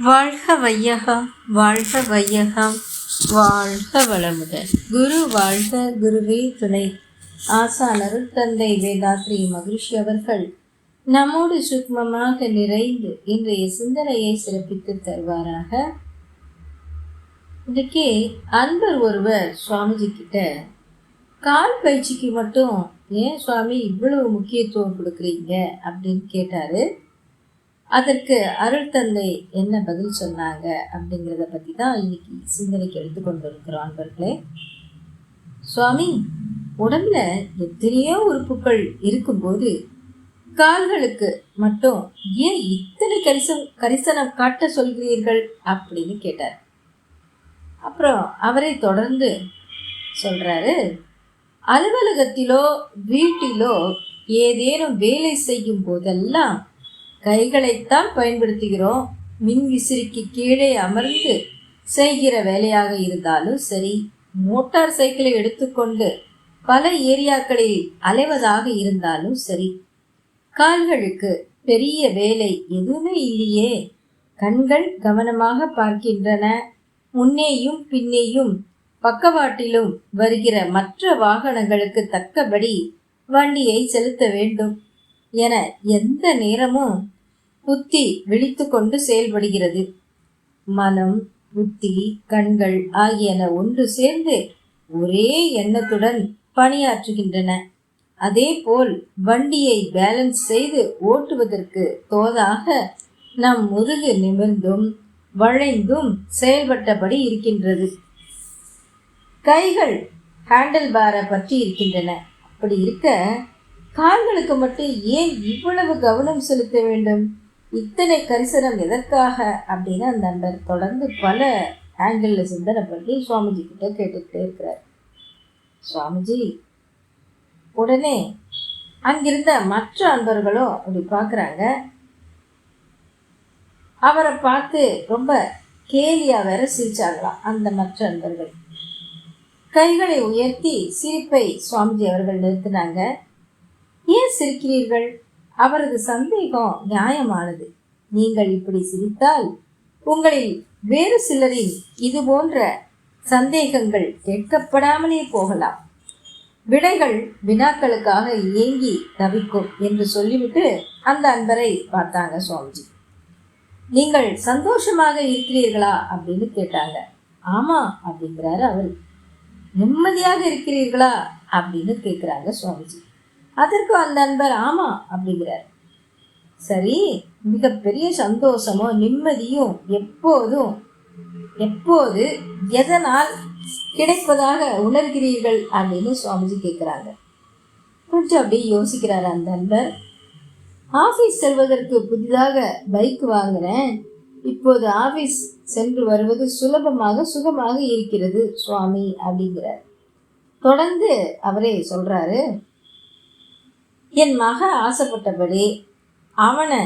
வாழ்க வையகம் வாழ்க வையகம். வாழ்க வளமுடன். குரு வாழ்க குருவே துணை. ஆசானருள் தந்தை வேதாத்ரி மகிழ்ச்சி அவர்கள். நம்மோடு சுக்மமாக நிறைந்து இன்றைய சிந்தனையை சிறப்பித்து தருவாராக. இன்றைக்கு அன்பர் ஒருவர் சுவாமிஜி கிட்ட கால் பயிற்சிக்கு மட்டும் ஏன் சுவாமி இவ்வளவு முக்கியத்துவம் கொடுக்குறீங்க? அப்படின்னு கேட்டாரு. அதற்கு அருள் தந்தை என்ன பதில் சொன்னாங்க அப்படிங்கிறத பற்றி தான் இன்னைக்கு சிந்தனைக்கு எடுத்துக்கொண்டு இருக்கிறோம் அன்பர்களே. சுவாமி உடம்புல எத்தனையோ உறுப்புகள் இருக்கும்போது கால்களுக்கு மட்டும் ஏன் இத்தனை கரிசம் கரிசனம் காட்ட சொல்கிறீர்கள் அப்படின்னு கேட்டார். அப்புறம் அவரை தொடர்ந்து சொல்கிறாரு அலுவலகத்திலோ வீட்டிலோ ஏதேனும் வேலை செய்யும் போதெல்லாம் கைகளைத்தான் பயன்படுத்துகிறோம். மின் விசிறிக்கு கீழே அமர்ந்து செய்கிற வேலையாக இருந்தாலும் சரி மோட்டார் சைக்கிளை எடுத்துக்கொண்டு பல ஏரியாக்களில் அலைவதாக இருந்தாலும் சரி கால்களுக்கு பெரிய வேலை எதுவுமே இல்லையே. கண்கள் கவனமாக பார்க்கின்றன. முன்னேயும் பின்னேயும் பக்கவாட்டிலும் வருகிற மற்ற வாகனங்களுக்கு தக்கபடி வண்டியை செலுத்த வேண்டும். என எந்த நேரமும் புத்தி விழித்து கொண்டு செயல்படுகிறது. மனம் புத்தி கண்கள் ஆகியன ஒன்று சேர்ந்து ஒரே எண்ணத்துடன் பணியாற்றுகின்றன. அதேபோல் வண்டியை பேலன்ஸ் செய்து ஓட்டுவதற்கு தோதாக நம் முதுகு நிமிர்ந்தும் வளைந்தும் செயல்பட்டபடி இருக்கின்றது. கைகள் ஹேண்டில் பாரை பற்றி இருக்கின்றன. அப்படி இருக்க கால்களுக்கு மட்டும் ஏன் இவ்வளவு கவனம் செலுத்த வேண்டும்? இத்தனை கரிசனம் எதற்காக? அப்படின்னு அந்த நண்பர் தொடர்ந்து பல ஆங்கிளில் சிந்தனை பண்ணி சுவாமிஜி கிட்ட கேட்டுக்கிட்டே இருக்கிறார். சுவாமிஜி உடனே அங்கிருந்த மற்ற அன்பர்களும் அப்படி பார்க்குறாங்க. அவரை பார்த்து ரொம்ப கேலியாக வேற சிரிச்சாங்களாம் அந்த மற்ற அன்பர்கள். கைகளை உயர்த்தி சிரிப்பை சுவாமிஜி அவர்கள் நிறுத்தினாங்க. ஏன் சிரிக்கிறீர்கள்? அவரது சந்தேகம் நியாயமானது. நீங்கள் இப்படி சிரித்தால் உங்களில் வேறு சிலரின் இது போன்ற சந்தேகங்கள் கேட்கப்படாமலே போகலாம். விடைகள் வினாக்களுக்காக ஏங்கி தவிக்கும் என்று சொல்லிவிட்டு அந்த அன்பரை பார்த்தாங்க சுவாமிஜி. நீங்கள் சந்தோஷமாக இருக்கிறீர்களா அப்படின்னு கேட்டாங்க. ஆமா அப்படிங்கிறாரு அவர். நிம்மதியாக இருக்கிறீர்களா அப்படின்னு கேட்குறாங்க சுவாமிஜி. அதற்கு அந்த நண்பர் ஆமா அப்படிங்கிறார். சரி மிகப்பெரிய சந்தோஷமும் நிம்மதியும் எப்போதும் எப்போது எதனால் கிடைப்பதாக உணர்கிறீர்கள் அப்படின்னு சுவாமிஜி கேட்குறாங்க. கொஞ்சம் அப்படியே யோசிக்கிறார் அந்த நண்பர். ஆஃபீஸ் செல்வதற்கு புதிதாக பைக் வாங்கினேன். இப்போது ஆஃபீஸ் சென்று வருவது சுலபமாக சுகமாக இருக்கிறது சுவாமி அப்படிங்கிறார். தொடர்ந்து அவரே சொல்கிறாரு என் மக ஆசைப்பட்டபடி அவனை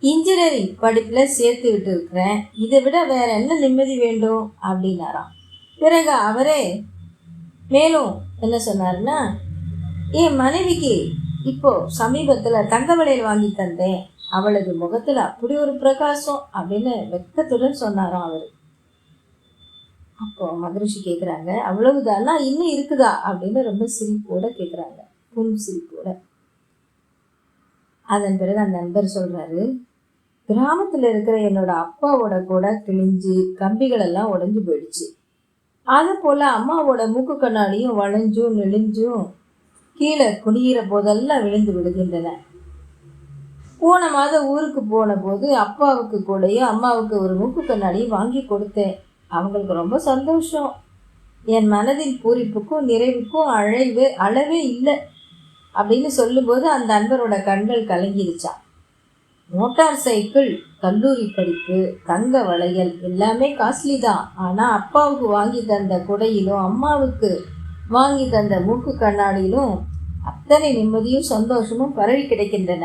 இன்ஜினியரிங் படிப்பில் சேர்த்து விட்டு இருக்கிறேன் இதை விட வேற என்ன நிம்மதி வேண்டும்? அப்படின்னாராம். பிறகு அவரே மேலும் என்ன சொன்னார்னா என் மனைவிக்கு இப்போ சமீபத்தில் தங்க வளையல் வாங்கி தந்தேன். அவளது முகத்தில் அப்படி ஒரு பிரகாசம் அப்படின்னு வெக்கத்துடன் சொன்னாராம் அவர். அப்போ மகரிஷி கேட்குறாங்க அவ்வளவுதானா? இன்னும் இருக்குதா? அப்படின்னு ரொம்ப சிரிப்போட கேட்குறாங்க புன்சிரிப்போட அதன் பிறகு அந்த நண்பர் சொல்றாரு கிராமத்தில் இருக்கிற என்னோட அப்பாவோட கூட கிழிஞ்சு கம்பிகள் எல்லாம் போயிடுச்சு. அது போல அம்மாவோட மூக்கு கண்ணாடியும் வளைஞ்சும் நெளிஞ்சும் கீழே குடியிற போதெல்லாம் விழுந்து விடுகின்றன. போன மாதம் ஊருக்கு போன போது அப்பாவுக்கு கூடயும் அம்மாவுக்கு ஒரு மூக்கு கண்ணாடியும் வாங்கி கொடுத்தேன். அவங்களுக்கு ரொம்ப சந்தோஷம். என் மனதின் பூரிப்புக்கும் நிறைவுக்கும் அழைவு அளவே இல்லை. அப்படின்னு சொல்லும்போது அந்த அன்பரோட கண்கள் கலங்கிருச்சான் மோட்டார் சைக்கிள் கல்லூரி படிப்பு தங்க வளையல் எல்லாமே காஸ்ட்லி தான் ஆனால் அப்பாவுக்கு வாங்கி தந்த குடையிலும் அம்மாவுக்கு வாங்கி தந்த மூக்கு கண்ணாடியிலும் அத்தனை நிம்மதியும் சந்தோஷமும் பரவி கிடைக்கின்றன.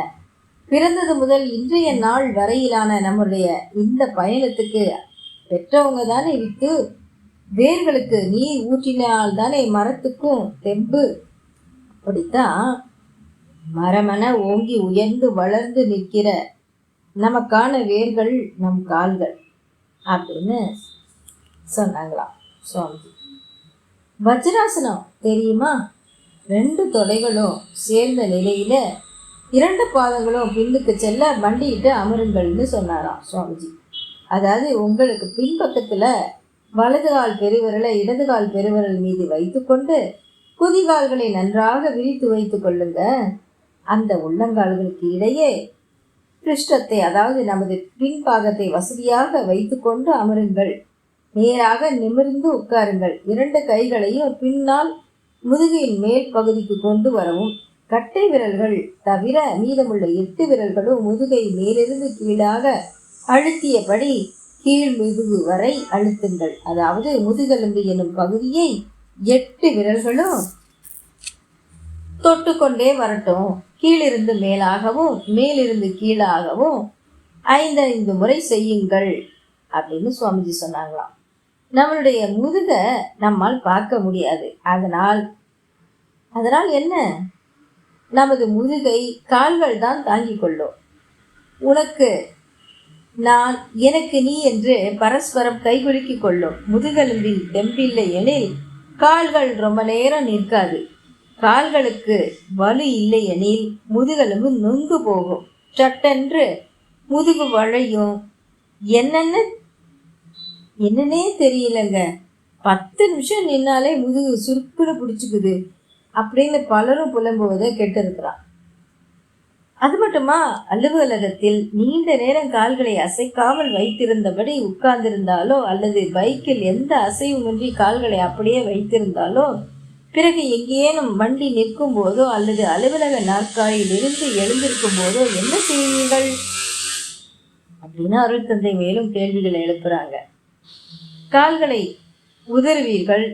பிறந்தது முதல் இன்றைய நாள் வரையிலான நம்முடைய இந்த பயணத்துக்கு பெற்றவங்க தானே விட்டு வேர்களுக்கு நீர் ஊற்றினால் தானே மரத்துக்கும் தெம்பு அப்படித்தான் மரமன ஓங்கி உயர்ந்து வளர்ந்து நிற்கிற நமக்கான வேர்கள் நம் கால்கள் அப்படின்னு சொன்னாங்களாம் சுவாமிஜி. வஜ்ராசனம் தெரியுமா? ரெண்டு தொடைகளும் சேர்ந்த நிலையில இரண்டு பாதங்களும் பின்னுக்கு செல்ல வண்டியிட்டு அமருங்கள்னு சொன்னாராம் சுவாமிஜி. அதாவது உங்களுக்கு பின்பக்கத்துல வலது கால் பெருவிரலை இடது கால் பெருவிரல் மீது வைத்துக்கொண்டு குதிகால்களை நன்றாக விரித்து வைத்துக் கொள்ளுங்க. அந்த உள்ளங்கால்களுக்கு இடையே பிருஷ்டத்தை அதாவது நமது பின்பாகத்தை வசதியாக வைத்துக்கொண்டு அமருங்கள். நேராக நிமிர்ந்து உட்காருங்கள். இரண்டு கைகளையும் பின்னால் முதுகின் மேல் பகுதிக்கு கொண்டு வரவும். கட்டை விரல்கள் தவிர மீதமுள்ள எட்டு விரல்களும் முதுகை மேலிருந்து கீழாக அழுத்தியபடி கீழ் முதுகு வரை அழுத்துங்கள். அதாவது முதுகெலும்பு எனும் பகுதியை எட்டு விரல்களும் தொட்டுக்கொண்டே வரட்டும். கீழிருந்து மேலாகவும் மேலிருந்து கீழாகவும் ஐந்து ஐந்து முறை செய்யுங்கள் அப்படின்னு சுவாமிஜி சொன்னாங்களாம். நம்மளுடைய முதுக நம்மால் பார்க்க முடியாது. அதனால் அதனால் என்ன? நமது முதுகை கால்கள் தான் தாங்கிக் கொள்ளும். உனக்கு நான் எனக்கு நீ என்று பரஸ்பரம் கைகுலுக்கிக் கொள்ளும். முதுகெலும்பில் தெம்பில்லை எனில் கால்கள் ரொம்ப நேரம் நிற்காது. கால்களுக்கு வலு இல்லை எனில் முதுகெலும்பு நொந்து போகும். சட்டென்று முதுகு வளையும். என்னென்ன? என்னன்னே தெரியலங்க. பத்து நிமிஷம் நின்னாலே முதுகு சுருக்குன்னு பிடிச்சிக்குது. அப்படின்னு பலரும் புலம்புவதை கேட்டிருக்கிறான். அது மட்டுமா? அலுவலகத்தில் நீண்ட நேரம் கால்களை அசைக்காமல் வைத்திருந்தபடி உட்கார்ந்திருந்தாலோ அல்லது பைக்கில் எந்த அசைவுமின்றி கால்களை அப்படியே வைத்திருந்தாலோ பிறகு எங்கேனும் வண்டி நிற்கும் போதோ அல்லது அலுவலக நாற்காலியில் இருந்து எழுந்திருக்கும் போதோ என்ன செய்வீர்கள்? அப்படின்னு அருள் தந்தை மேலும் கேள்விகளை எழுப்புறாங்க. கால்களை உதறுவீர்கள்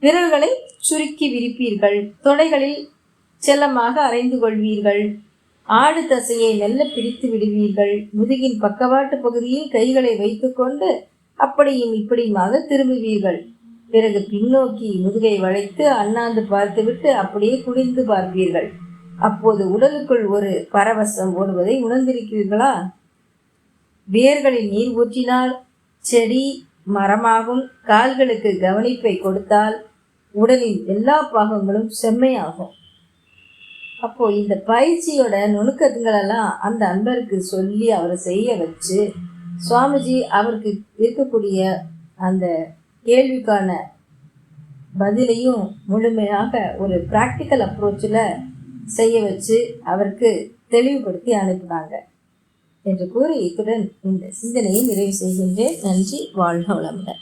விரல்களை சுருக்கி விரிப்பீர்கள் தொடைகளில் செல்லமாக அரைந்து கொள்வீர்கள் ஆடு தசையை மெல்ல பிடித்து விடுவீர்கள். முதுகின் பக்கவாட்டு பகுதியில் கைகளை வைத்துக்கொண்டு அப்படியும் இப்படியுமாக திரும்புவீர்கள். பிறகு பின்னோக்கி முதுகை வளைத்து அண்ணாந்து பார்த்துவிட்டு அப்படியே குனிந்து பார்ப்பீர்கள். அப்போது உடலுக்குள் ஒரு பரவசம் ஓடுவதை உணர்ந்திருக்கிறீர்களா? வேர்களில் நீர் ஊற்றினால் செடி மரமாகும். கால்களுக்கு கவனிப்பை கொடுத்தால் உடலின் எல்லா பாகங்களும் செம்மையாகும். அப்போ இந்த பயிற்சியோட நுணுக்கங்களெல்லாம் அந்த அன்பருக்கு சொல்லி அவரை செய்ய வச்சு சுவாமிஜி அவருக்கு இருக்கக்கூடிய அந்த கேள்விக்கான பதிலையும் முழுமையாக ஒரு ப்ராக்டிக்கல் அப்ரோச்சில் செய்ய வச்சு அவருக்கு தெளிவுபடுத்தி அனுப்பினாங்க என்று கூறி இத்துடன் இந்த சிந்தனையை நிறைவு செய்கின்றேன். நன்றி வாழ்க வளமுடன்.